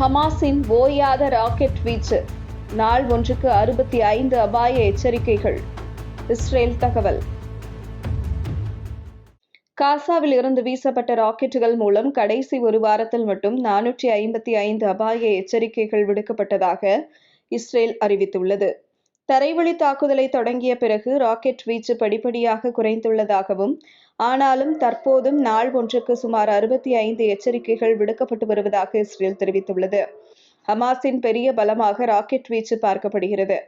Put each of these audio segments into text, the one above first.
ஹமாஸின் ஓயாத rocket வீச்சு. நாள் ஒன்றுக்கு அறுபத்தி ஐந்து அபாய எச்சரிக்கைகள். இஸ்ரேல் தகவல். காசாவில் இருந்து வீசப்பட்ட ராக்கெட்டுகள் மூலம் கடைசி ஒரு வாரத்தில் மட்டும் நானூற்றி ஐம்பத்தி ஐந்து அபாய எச்சரிக்கைகள் விடுக்கப்பட்டதாக இஸ்ரேல் அறிவித்துள்ளது. தரைவழி தாக்குதலை தொடங்கிய பிறகு ராக்கெட் வீச்சு படிப்படியாக குறைந்துள்ளதாகவும் ஆனாலும் தற்போதும் நாள் ஒன்றுக்கு சுமார் அறுபத்தி ஐந்து எச்சரிக்கைகள் விடுக்கப்பட்டு வருவதாக இஸ்ரேல் தெரிவித்துள்ளது. ஹமாஸின் பெரிய பலமாக ராக்கெட் வீச்சு பார்க்கப்படுகிறது.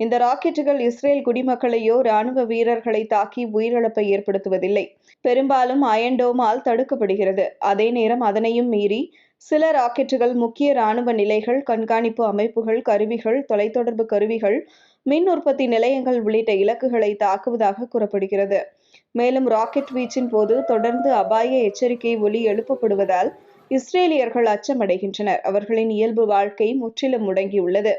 இந்த ராக்கெட்டுகள் இஸ்ரேல் குடிமக்களையோ ராணுவ வீரர்களை தாக்கி உயிரிழப்பை ஏற்படுத்துவதில்லை. பெரும்பாலும் அயன்டோமால் தடுக்கப்படுகிறது. அதே நேரம் அதனையும் மீறி சில ராக்கெட்டுகள் முக்கிய ராணுவ நிலைகள் கண்காணிப்பு அமைப்புகள் கருவிகள் தொலைத்தொடர்பு கருவிகள் மின் உற்பத்தி நிலையங்கள் உள்ளிட்ட இலக்குகளை தாக்குவதாக கூறப்படுகிறது. மேலும் ராக்கெட் வீச்சின் போது தொடர்ந்து அபாய எச்சரிக்கை ஒலி எழுப்பப்படுவதால் இஸ்ரேலியர்கள் அச்சமடைகின்றனர். அவர்களின் இயல்பு வாழ்க்கை முற்றிலும் முடங்கியுள்ளது.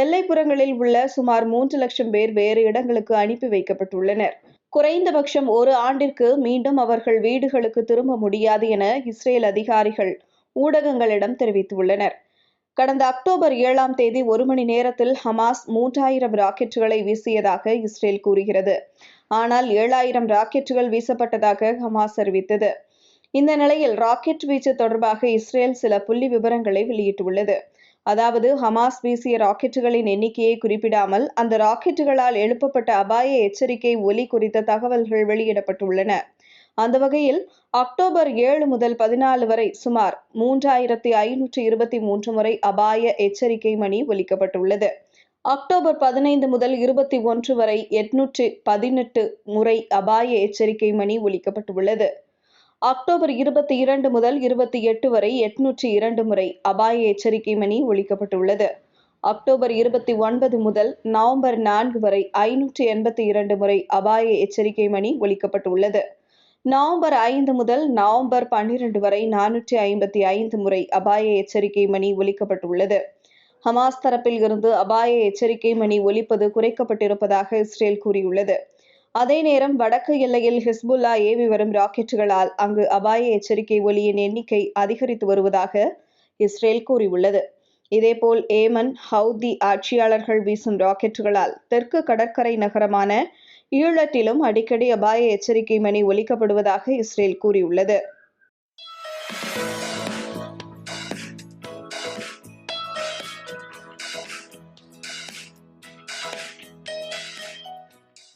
எல்லைப்புறங்களில் உள்ள சுமார் மூன்று லட்சம் பேர் வேறு இடங்களுக்கு அனுப்பி வைக்கப்பட்டுள்ளனர். குறைந்தபட்சம் ஒரு ஆண்டிற்கு மீண்டும் அவர்கள் வீடுகளுக்கு திரும்ப முடியாது என இஸ்ரேல் அதிகாரிகள் ஊடகங்களிடம் தெரிவித்துள்ளனர். கடந்த அக்டோபர் ஏழாம் தேதி ஒரு மணி நேரத்தில் ஹமாஸ் மூன்றாயிரம் ராக்கெட்டுகளை வீசியதாக இஸ்ரேல் கூறுகிறது. ஆனால் ஏழாயிரம் ராக்கெட்டுகள் வீசப்பட்டதாக ஹமாஸ் அறிவித்தது. இந்த நிலையில் ராக்கெட் வீச்சு தொடர்பாக இஸ்ரேல் சில புள்ளி விவரங்களை வெளியிட்டுள்ளது. அதாவது ஹமாஸ் வீசிய ராக்கெட்டுகளின் எண்ணிக்கையை குறிப்பிடாமல் அந்த ராக்கெட்டுகளால் எழுப்பப்பட்ட அபாய எச்சரிக்கை ஒலி குறித்த தகவல்கள் வெளியிடப்பட்டுள்ளன. அந்த வகையில் அக்டோபர் ஏழு முதல் பதினாலு வரை சுமார் மூன்றாயிரத்தி ஐநூற்றி இருபத்தி மூன்று முறை அபாய எச்சரிக்கை மணி ஒலிக்கப்பட்டுள்ளது. அக்டோபர் பதினைந்து முதல் இருபத்தி ஒன்று வரை எட்நூற்றி பதினெட்டு முறை அபாய எச்சரிக்கை மணி ஒலிக்கப்பட்டுள்ளது. அக்டோபர் இருபத்தி இரண்டு முதல் இருபத்தி எட்டு வரை எட்நூற்றி இரண்டு முறை அபாய எச்சரிக்கை மணி ஒழிக்கப்பட்டுள்ளது. அக்டோபர் இருபத்தி ஒன்பது முதல் நவம்பர் நான்கு வரை ஐநூற்றி எண்பத்தி இரண்டு முறை அபாய எச்சரிக்கை மணி ஒழிக்கப்பட்டுள்ளது. நவம்பர் ஐந்து முதல் நவம்பர் பன்னிரண்டு வரை நானூற்றி ஐம்பத்தி ஐந்து முறை அபாய எச்சரிக்கை மணி ஒலிக்கப்பட்டுள்ளது ஹமாஸ் தரப்பில் இருந்து அபாய எச்சரிக்கை மணி ஒலிப்பது குறைக்கப்பட்டிருப்பதாக இஸ்ரேல் கூறியுள்ளது. அதே நேரம் வடக்கு எல்லையில் ஹிஸ்புல்லா ஏவி வரும் ராக்கெட்டுகளால் அங்கு அபாய எச்சரிக்கை ஒலியின் எண்ணிக்கை அதிகரித்து வருவதாக இஸ்ரேல் கூறியுள்ளது. இதேபோல் ஏமன் ஹவுதி ஆட்சியாளர்கள் வீசும் ராக்கெட்டுகளால் தெற்கு கடற்கரை நகரமான ஈழத்திலும் அடிக்கடி அபாய எச்சரிக்கை மணி ஒலிக்கப்படுவதாக இஸ்ரேல் கூறியுள்ளது.